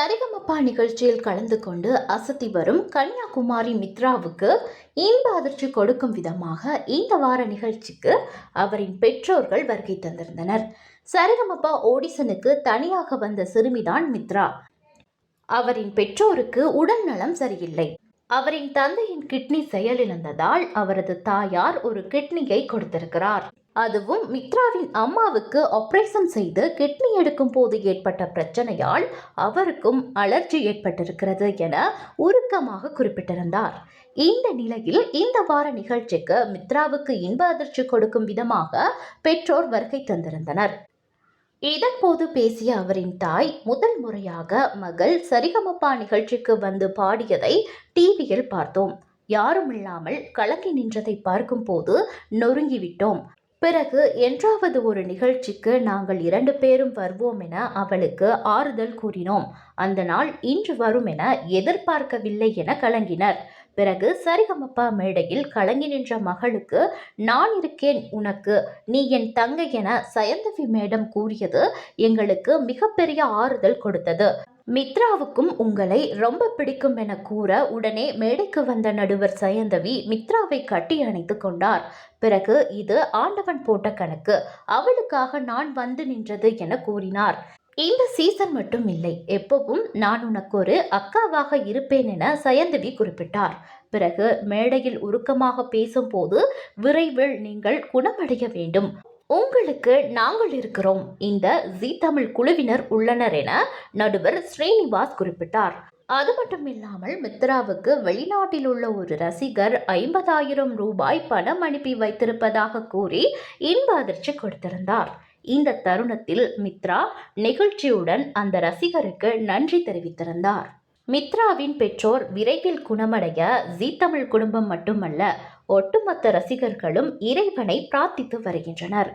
சரிகமப்பா நிகழ்ச்சியில் கலந்து கொண்டு அசத்தி வரும் கன்னியாகுமரி மித்ராவுக்கு இன்ப அதிர்ச்சி கொடுக்கும் விதமாக இந்த வார நிகழ்ச்சிக்கு அவரின் பெற்றோர்கள் வருகை தந்திருந்தனர். சரிகமப்பா ஓடிசனுக்கு தனியாக வந்த சிறுமிதான் மித்ரா. அவரின் பெற்றோருக்கு உடல் நலம் சரியில்லை. அவரின் தந்தையின் கிட்னி செயலிழந்ததால் அவரது தாயார் ஒரு கிட்னியை கொடுத்திருக்கிறார். அதுவும் மித்ராவின் அம்மாவுக்கு ஆப்ரேஷன் செய்து கிட்னி எடுக்கும் போது ஏற்பட்ட பிரச்சனையால் அவருக்கும் அலர்ஜி ஏற்பட்டிருக்கிறது என உருக்கமாக குறிப்பிட்டிருந்தார். இந்த நிலையில் இந்த வார நிகழ்ச்சிக்கு மித்ராவுக்கு இன்ப அதிர்ச்சி கொடுக்கும் விதமாக பெற்றோர் வருகை தந்திருந்தனர். இதன்போது பேசிய அவரின் தாய் முதல் முறையாக மகள் சரிகமப்பா நிகழ்ச்சிக்கு வந்து பாடியதை டிவியில் பார்த்தோம். யாருமில்லாமல் கலங்கி நின்றதை பார்க்கும்போது நொறுங்கிவிட்டோம் பிறகு என்றாவது ஒரு நிகழ்ச்சிக்கு நாங்கள் இரண்டு பேரும் வருவோம் என அவளுக்கு ஆறுதல் கூறினோம். அந்த நாள் இன்று வரும் என எதிர்பார்க்கவில்லை என கலங்கினர். பிறகு சரிகமப்பா மேடையில் கலங்கி நின்ற மகளுக்கு நான் இருக்கேன் உனக்கு. நீ என் தங்கை என சயந்தவி மேடம் கூறியது எங்களுக்கு மிகப்பெரிய ஆறுதல் கொடுத்தது. மித்ராவுக்கும் உங்களை ரொம்ப பிடிக்கும் என கூற உடனே மேடைக்கு வந்த நடுவர் சயந்தவி மித்ராவை கட்டி அணைத்து கொண்டார். பிறகு இது ஆண்டவன் போட்ட கணக்கு. அவளுக்காக நான் வந்து நின்றது என கூறினார். இந்த சீசன் மட்டும் இல்லை. எப்பவும் நான் உனக்கு ஒரு அக்காவாக இருப்பேன் என சயந்தவி குறிப்பிட்டார். பிறகு மேடையில் உருக்கமாக பேசும்போது விரைவில் நீங்கள் குணமடைய வேண்டும். உங்களுக்கு நாங்கள் இருக்கிறோம். இந்த ஜி தமிழ் குழுவினர் உள்ளனர் என நடுவர் ஸ்ரீனிவாஸ் குறிப்பிட்டார். அது மட்டும் இல்லாமல் மித்ராவுக்கு வெளிநாட்டில் உள்ள ஒரு ரசிகர் ஐம்பதாயிரம் ரூபாய் பணம் அனுப்பி வைத்திருப்பதாக கூறி இன்ப அதிர்ச்சி கொடுத்திருந்தார். இந்த தருணத்தில் மித்ரா நெகிழ்ச்சியுடன் அந்த ரசிகருக்கு நன்றி தெரிவித்திருந்தார். மித்ராவின் பெற்றோர் விரைவில் குணமடைய ஜீ தமிழ் குடும்பம் மட்டுமல்ல ஒட்டுமொத்த ரசிகர்களும் இறைவனை பிரார்த்தித்து வருகின்றனர்.